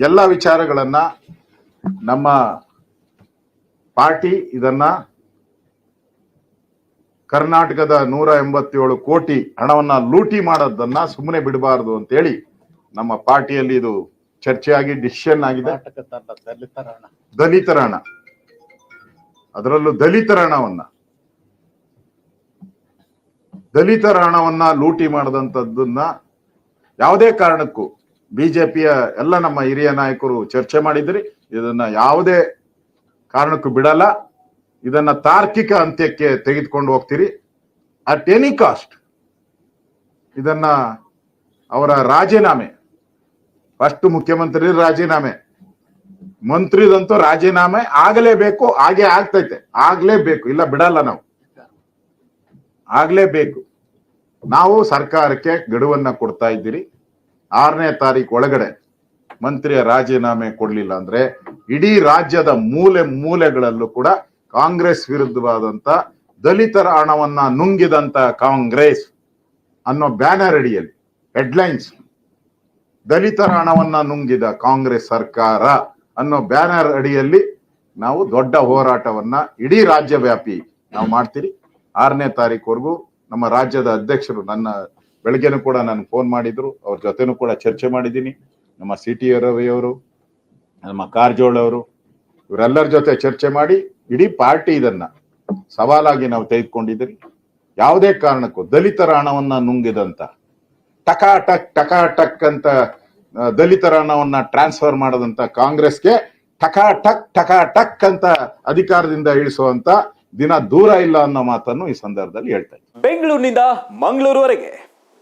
ಎಲ್ಲ ವಿಚಾರಗಳನ್ನ ನಮ್ಮ ಪಾರ್ಟಿ ಇದನ್ನ ಕರ್ನಾಟಕದ ನೂರ ಎಂಬತ್ತೇಳು ಕೋಟಿ ಹಣವನ್ನ ಲೂಟಿ ಮಾಡೋದನ್ನ ಸುಮ್ಮನೆ ಬಿಡಬಾರದು ಅಂತೇಳಿ ನಮ್ಮ ಪಾರ್ಟಿಯಲ್ಲಿ ಇದು ಚರ್ಚೆಯಾಗಿ ಡಿಸಿಷನ್ ಆಗಿದೆ. ದಲಿತರಣ ದಲಿತರ ಹಣ ದಲಿತರ ಹಣ ಅದರಲ್ಲೂ ದಲಿತರ ಹಣವನ್ನ ದಲಿತರ ಹಣವನ್ನ ಲೂಟಿ ಮಾಡದಂತದ್ದನ್ನ ಯಾವುದೇ ಕಾರಣಕ್ಕೂ ಬಿಜೆಪಿಯ ಎಲ್ಲ ನಮ್ಮ ಹಿರಿಯ ನಾಯಕರು ಚರ್ಚೆ ಮಾಡಿದ್ರಿ. ಇದನ್ನ ಯಾವುದೇ ಕಾರಣಕ್ಕೂ ಬಿಡಲ್ಲ. ಇದನ್ನ ತಾರ್ಕಿಕ ಅಂತ್ಯಕ್ಕೆ ತೆಗೆದುಕೊಂಡು ಹೋಗ್ತೀರಿ. ಅಟ್ ಎನಿ ಕಾಸ್ಟ್ ಇದನ್ನ ಅವರ ರಾಜೀನಾಮೆ ಫಸ್ಟ್ ಮುಖ್ಯಮಂತ್ರಿ ರಾಜೀನಾಮೆ, ಮಂತ್ರಿದಂತೂ ರಾಜೀನಾಮೆ ಆಗಲೇಬೇಕು, ಹಾಗೆ ಆಗ್ತೈತೆ. ಆಗ್ಲೇಬೇಕು, ಇಲ್ಲ ಬಿಡಲ್ಲ ನಾವು. ಆಗ್ಲೇಬೇಕು. ನಾವು ಸರ್ಕಾರಕ್ಕೆ ಗಡುವನ್ನ ಕೊಡ್ತಾ ಇದ್ದೀರಿ. ಆರನೇ ತಾರೀಕು ಒಳಗಡೆ ಮಂತ್ರಿಯ ರಾಜೀನಾಮೆ ಕೊಡಲಿಲ್ಲ ಅಂದ್ರೆ ಇಡೀ ರಾಜ್ಯದ ಮೂಲೆ ಮೂಲೆಗಳಲ್ಲೂ ಕೂಡ ಕಾಂಗ್ರೆಸ್ ವಿರುದ್ಧವಾದಂತ ದಲಿತರ ಹಣವನ್ನ ನುಂಗಿದಂತ ಕಾಂಗ್ರೆಸ್ ಅನ್ನೋ ಬ್ಯಾನರ್ ಅಡಿಯಲ್ಲಿ ಹೆಡ್ಲೈನ್ಸ್ ದಲಿತರ ಹಣವನ್ನ ನುಂಗಿದ ಕಾಂಗ್ರೆಸ್ ಸರ್ಕಾರ ಅನ್ನೋ ಬ್ಯಾನರ್ ಅಡಿಯಲ್ಲಿ ನಾವು ದೊಡ್ಡ ಹೋರಾಟವನ್ನ ಇಡೀ ರಾಜ್ಯ ವ್ಯಾಪಿ ನಾವು ಮಾಡ್ತೀರಿ. ಆರನೇ ತಾರೀಕುವರೆಗೂ ನಮ್ಮ ರಾಜ್ಯದ ಅಧ್ಯಕ್ಷರು ನನ್ನ ಬೆಳಗ್ಗೆನೂ ಕೂಡ ನಾನು ಫೋನ್ ಮಾಡಿದ್ರು, ಅವ್ರ ಜೊತೆನೂ ಕೂಡ ಚರ್ಚೆ ಮಾಡಿದ್ದೀನಿ ನಮ್ಮ ಸಿ ಟಿ ರವಿಯವರು ನಮ್ಮ ಕಾರಜೋಳ ಅವರು, ಇವರೆಲ್ಲರ ಜೊತೆ ಚರ್ಚೆ ಮಾಡಿ ಇಡೀ ಪಾರ್ಟಿ ಇದನ್ನ ಸವಾಲಾಗಿ ನಾವು ತೆಗೆದುಕೊಂಡಿದ್ದೀರಿ ಯಾವುದೇ ಕಾರಣಕ್ಕೂ ದಲಿತರ ಹಣವನ್ನ ನುಂಗಿದಂತ, ಟಕಾ ಟಕ್ ಟಕಾ ಟಕ್ ಅಂತ ದಲಿತರ ಹಣವನ್ನ ಟ್ರಾನ್ಸ್ಫರ್ ಮಾಡದಂತ ಕಾಂಗ್ರೆಸ್ಗೆ ಟಕಾ ಟಕ್ ಟಕಾ ಟಕ್ ಅಂತ ಅಧಿಕಾರದಿಂದ ಇಳಿಸುವಂತ ದಿನ ದೂರ ಇಲ್ಲ ಅನ್ನೋ ಮಾತನ್ನು ಈ ಸಂದರ್ಭದಲ್ಲಿ ಹೇಳ್ತಾ ಇದ್ದೀನಿ. ಬೆಂಗಳೂರಿನಿಂದ ಮಂಗಳೂರುವರೆಗೆ